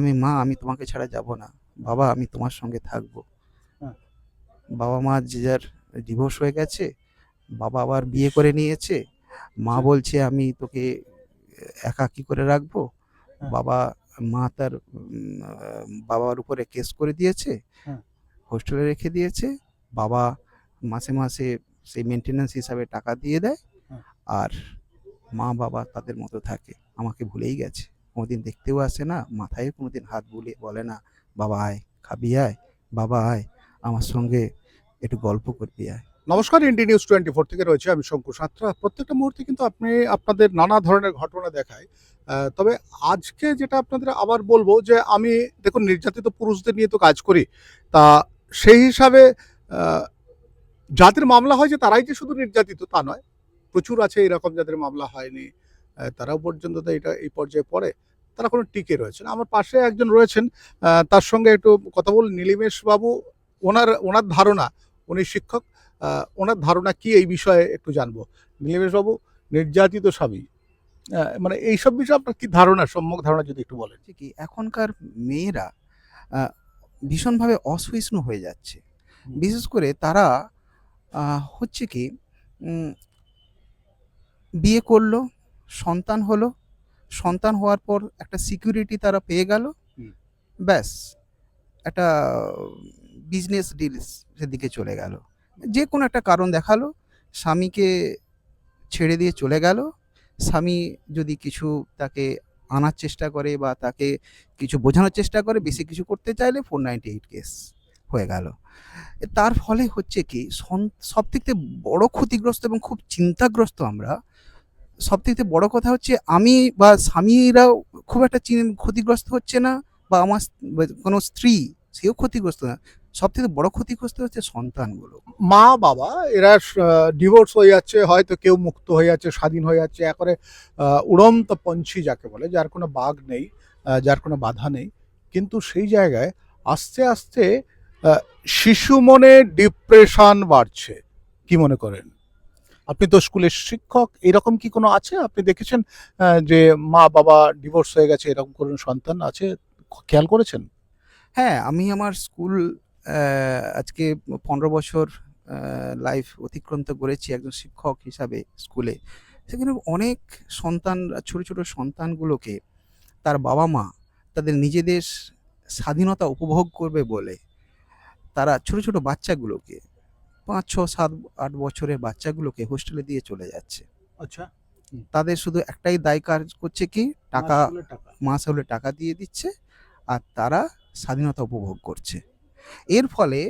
আমি মা আমি তোমাকে ছাড়া যাব না বাবা আমি তোমার সঙ্গে থাকব হ্যাঁ। বাবা মা যে যার ডিভোর্স হয়ে গেছে বাবা আবার বিয়ে করে নিয়েছে মা আচ্ছা। বলছে আমি তোকে একা কি করে রাখব হ্যাঁ। বাবা মা তার বাবার উপরে কেস করে দিয়েছে হ্যাঁ। হোস্টেলে রেখে দিয়েছে বাবা মাসে মাসে সেই মেনটেন্যান্স হিসাবে টাকা দিয়ে দেয়। আর মা বাবা তাদের মতো থাকে আমাকে ভুলেই গেছে কোনোদিন দেখতেও আসে না, মাথায় কোনোদিন হাত বুলিয়ে বলে না, বাবা আয়, খাবি আয়, বাবা আয়, আমার সঙ্গে একটু গল্প করবি আয়। নমস্কার, ইন্ডি নিউজ টোয়েন্টি ফোর থেকে রয়েছে আমি শঙ্কু সাঁতরা। প্রত্যেকটা মুহূর্তে কিন্তু আপনি, আপনাদের নানা ধরনের ঘটনা দেখায়। তবে আজকে যেটা আপনাদের আবার বলব যে আমি, দেখুন, নির্যাতিত পুরুষদের নিয়ে তো কাজ করি, তা সেই হিসাবে যাদের মামলা হয় যে তারাই যে শুধু নির্যাতিত তা নয়, প্রচুর আছে এরকম যাদের মামলা হয়নি। তারাও পর্যন্ত তো এটা এই পর্যায়ে পড়ে তারা কোনো টিকে রয়েছেন। আমার পাশে একজন রয়েছেন তার সঙ্গে একটু কথা বল নীলিমেশ বাবু ওনার ওনার ধারণা উনি শিক্ষক ওনার ধারণা কি এই বিষয়ে একটু জানব। নীলেশ বাবু নির্যাতিত স্বামী মানে এইসব বিষয়ে আপনার কি ধারণা সম্যক ধারণা যদি একটু বলেন? কি এখনকার মেয়েরা ভীষণভাবে অসহিষ্ণু হয়ে যাচ্ছে। বিশেষ করে তারা হচ্ছে কি বিয়ে করল সন্তান হলো সন্তান হওয়ার পর একটা সিকিউরিটি তারা পেয়ে গেল। ব্যাস একটা বিজনেস ডিলস সেদিকে চলে গেল। যে কোনো একটা কারণ দেখাল স্বামীকে ছেড়ে দিয়ে চলে গেল। স্বামী যদি কিছু তাকে আনার চেষ্টা করে বা তাকে কিছু বোঝানোর চেষ্টা করে বেশি কিছু করতে চাইলে ফোর নাইনটি এইট কেস হয়ে গেল। তার ফলে হচ্ছে কি সব থেকে বড় ক্ষতিগ্রস্ত এবং খুব চিন্তাগ্রস্ত আমরা সব থেকে বড় কথা হচ্ছে আমি বা স্বামীরাও খুব একটা ক্ষতিগ্রস্ত হচ্ছে না বা আমার কোনো স্ত্রী সেও ক্ষতিগ্রস্ত না। সব থেকে বড় ক্ষতিগ্রস্ত হচ্ছে সন্তানগুলো। মা, বাবা, এরা ডিভোর্স হয়ে যাচ্ছে, হয়তো কেউ মুক্ত হয়ে যাচ্ছে, স্বাধীন হয়ে যাচ্ছে, একবারে উড়ন্ত পঞ্ছি যাকে বলে, যার কোনো বাঘ নেই যার কোনো বাধা নেই। কিন্তু সেই জায়গায় আস্তে আস্তে শিশু মনে ডিপ্রেশন বাড়ছে। কি মনে করেন? আপনি তো স্কুলের শিক্ষক, এরকম কি কোনো আছে? আপনি দেখেছেন যে মা বাবা ডিভোর্স হয়ে গেছে, এরকম কোনো সন্তান আছে? খেয়াল করেছেন? হ্যাঁ আমি আমার স্কুল আজকে পনেরো বছর লাইফ অতিক্রান্ত করেছি একজন শিক্ষক হিসাবে স্কুলে। সেখানে অনেক সন্তান, ছোট ছোট সন্তানগুলোকে তার বাবা মা তাদের নিজেদের স্বাধীনতা উপভোগ করবে বলে তারা ছোট ছোট বাচ্চাগুলোকে পাঁচ ছ সাত আট বছরের বাচ্চাগুলোকে হোস্টেলে দিয়ে চলে যাচ্ছে। আচ্ছা। তাদের শুধু একটাই দায় কাজ করছে কি? টাকা। মাস হলে টাকা দিয়ে দিচ্ছে আর তারা স্বাধীনতা উপভোগ করছে। এর ফলে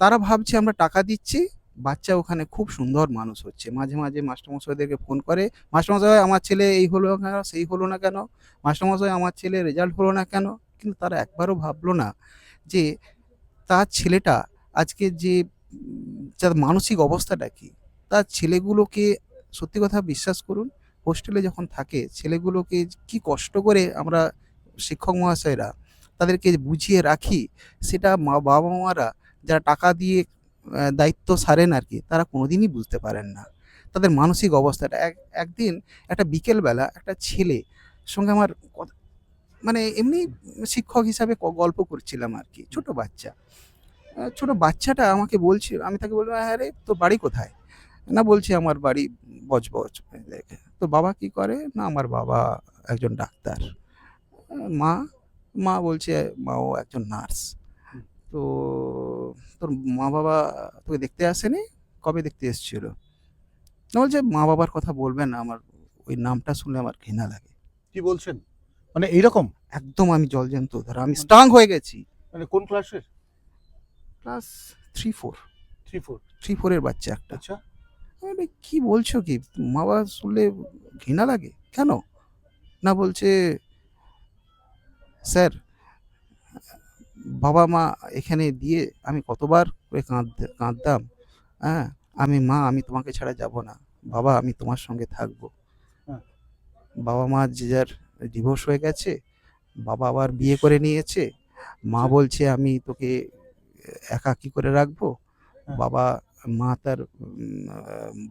তারা ভাবছে আমরা টাকা দিচ্ছি বাচ্চা ওখানে খুব সুন্দর মানুষ হচ্ছে। মাঝে মাঝে মাস্টারমশাইদেরকে ফোন করে মাস্টারমশাই আমার ছেলে এই হলো না কেন? সেই হলো না কেন? মাস্টারমশাই আমার ছেলে রেজাল্ট হলো না কেন? কিন্তু তারা একবারও ভাবলো না যে তার ছেলেটা আজকে যে যার মানসিক অবস্থাটা কি? তার ছেলেগুলোকে সত্যি কথা বিশ্বাস করুন হোস্টেলে যখন থাকে, ছেলেগুলোকে কি কষ্ট করে আমরা শিক্ষক মহাশয়রা তাদেরকে বুঝিয়ে রাখি, সেটা মা বাবা মারা যারা টাকা দিয়ে দায়িত্ব সারেন আর কি তারা কোনোদিনই বুঝতে পারেন না। তাদের মানসিক অবস্থাটা, এক, একদিন একটা বিকেলবেলা একটা ছেলে সঙ্গে আমার মানে এমনি শিক্ষক হিসাবে গল্প করছিলাম আর কি ছোট বাচ্চা। ছোট বাচ্চাটা আমাকে বলছিল আমি তাকে বললাম হ্যাঁ রে তোর বাড়ি কোথায়? না বলছি আমার বাড়ি বজবজ তো বাবা কি করে? না আমার বাবা একজন ডাক্তার। মা? মা বলছে মাও একজন নার্স। তো তোর মা বাবা তোকে দেখতে আসেনি? কবে দেখতে এসেছিল? না বলছে মা বাবার কথা বলবেন না আমার ওই নামটা শুনলে আমার ঘৃণা লাগে। কি বলছেন? মানে এইরকম? একদম আমি জলজন্ত ধর আমি স্ট্রং হয়ে গেছি। মানে কোন ক্লাসের? Class three four three four three ফোরের বাচ্চা একটা। আচ্ছা। আরে কি বলছো কি? মা বাবা শুনলে ঘৃণা লাগে? কেন? না বলছে স্যার বাবা মা এখানে দিয়ে আমি কতবার করে কাঁদ কাঁদতাম। হ্যাঁ আমি মা আমি তোমাকে ছাড়া যাব না। বাবা আমি তোমার সঙ্গে থাকব। হ্যাঁ। বাবা মা যে যার ডিভোর্স হয়ে গেছে বাবা আবার বিয়ে করে নিয়েছে। মা আচ্ছা। বলছে আমি তোকে একা কি করে রাখব? হ্যাঁ। বাবা মা তার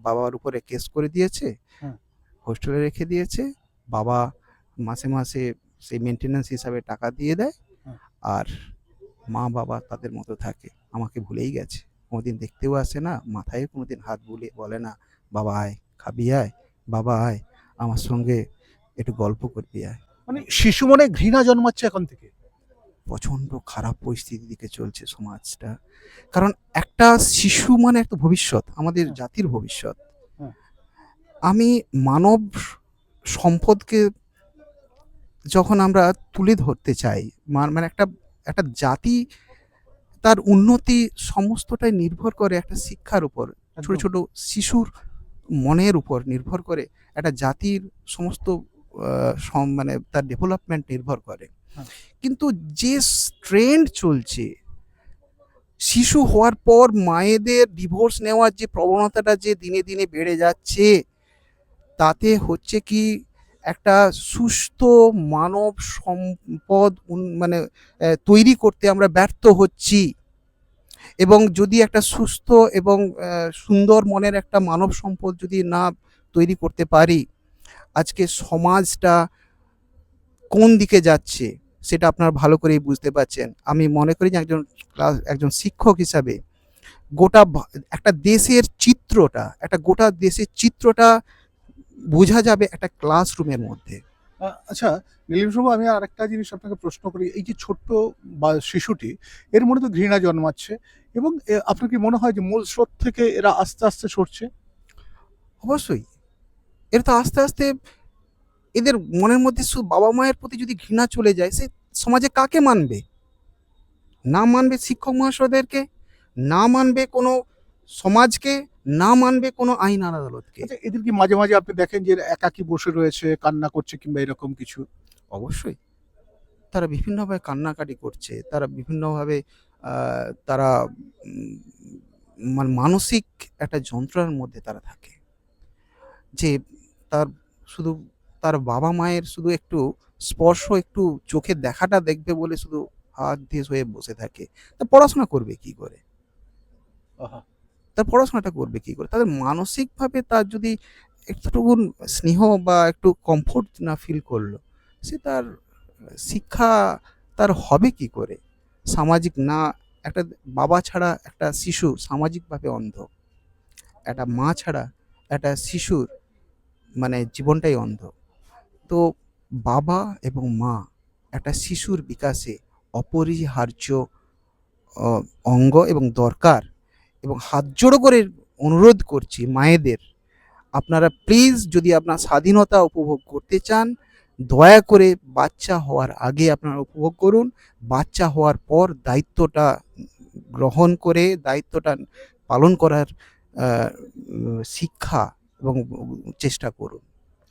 বাবার উপরে কেস করে দিয়েছে হ্যাঁ। হোস্টেলে রেখে দিয়েছে বাবা মাসে মাসে সেই মেনটেন্যান্স হিসাবে টাকা দিয়ে দেয় আর মা বাবা তাদের মতো থাকে। আমাকে ভুলেই গেছে। কোনোদিন দেখতেও আসে না মাথায় কোনোদিন হাত বুলে বলে না বাবা আয় খাবি আয় বাবা আয় আমার সঙ্গে একটু গল্প করবি আয়। মানে শিশু মনে ঘৃণা জন্মাচ্ছে এখন থেকে? প্রচণ্ড খারাপ পরিস্থিতির দিকে চলছে সমাজটা। কারণ একটা শিশু মানে একটা ভবিষ্যৎ আমাদের জাতির ভবিষ্যৎ। আমি মানব সম্পদকে যখন আমরা তুলে ধরতে চাই মানে একটা একটা জাতি তার উন্নতি সমস্তটাই নির্ভর করে একটা শিক্ষার উপর। ছোট। ছোট শিশুর মনের উপর নির্ভর করে একটা জাতির সমস্ত মানে তার ডেভেলপমেন্ট নির্ভর করে। হ্যাঁ। কিন্তু যে ট্রেন্ড চলছে, শিশু হওয়ার পর মায়েদের ডিভোর্স নেওয়ার যে প্রবণতাটা যে দিনে দিনে বেড়ে যাচ্ছে, তাতে হচ্ছে কি একটা সুস্থ মানব সম্পদ মানে তৈরি করতে আমরা ব্যর্থ হচ্ছি। এবং যদি একটা সুস্থ এবং সুন্দর মনের একটা মানব সম্পদ যদি না তৈরি করতে পারি, আজকে সমাজটা কোন দিকে যাচ্ছে? সেটা আপনারা ভালো করেই বুঝতে পারছেন। আমি মনে করি যে একজন ক্লাস একজন শিক্ষক হিসাবে গোটা একটা দেশের চিত্রটা একটা গোটা দেশের চিত্রটা বোঝা যাবে একটা ক্লাসরুমের মধ্যে। আচ্ছা নীলিমবাবু আমি আর একটা জিনিস আপনাকে প্রশ্ন করি। এই যে ছোট্ট বা শিশুটি এর মধ্যে তো ঘৃণা জন্মাচ্ছে এবং আপনার কি মনে হয় যে মূল স্রোত থেকে এরা আস্তে আস্তে সরছে? অবশ্যই। এর তো আস্তে আস্তে এদের মনের মধ্যে শুধু বাবা মায়ের প্রতি যদি ঘৃণা চলে যায় সে সমাজে কাকে মানবে? না মানবে শিক্ষক মহাশয়দেরকে? না মানবে কোনো সমাজকে? না মানবে কোনো আইন আদালতকে? আচ্ছা এদের কি মাঝে মাঝে আপনি দেখেন যে একাকি বসে রয়েছে কান্না করছে কিংবা এরকম কিছু? অবশ্যই। তারা বিভিন্নভাবে কান্নাকাটি করছে তারা বিভিন্নভাবে তারা মানে মানসিক একটা যন্ত্রণার মধ্যে তারা থাকে। যে তার শুধু তার বাবা মায়ের শুধু একটু স্পর্শ একটু চোখে দেখাটা দেখবে বলে শুধু হাত দিয়ে হয়ে বসে থাকে। তা পড়াশোনা করবে কি করে? তার পড়াশোনাটা করবে কি করে? তাদের মানসিকভাবে তার যদি একটুকুন স্নেহ বা একটু কমফোর্ট না ফিল করল সে তার শিক্ষা তার হবে কি করে? সামাজিক না একটা বাবা ছাড়া একটা শিশু সামাজিকভাবে অন্ধ একটা মা ছাড়া একটা শিশুর মানে জীবনটাই অন্ধ। তো বাবা এবং মা একটা শিশুর বিকাশে অপরিহার্য অঙ্গ এবং দরকার এবং হাত জোড়ো করে অনুরোধ করছি মায়েদের, আপনারা প্লিজ যদি আপনার স্বাধীনতা উপভোগ করতে চান, দয়া করে বাচ্চা হওয়ার আগে আপনারা উপভোগ করুন। বাচ্চা হওয়ার পর দায়িত্বটা গ্রহণ করে, দায়িত্বটা পালন করার শিক্ষা এবং চেষ্টা করুন।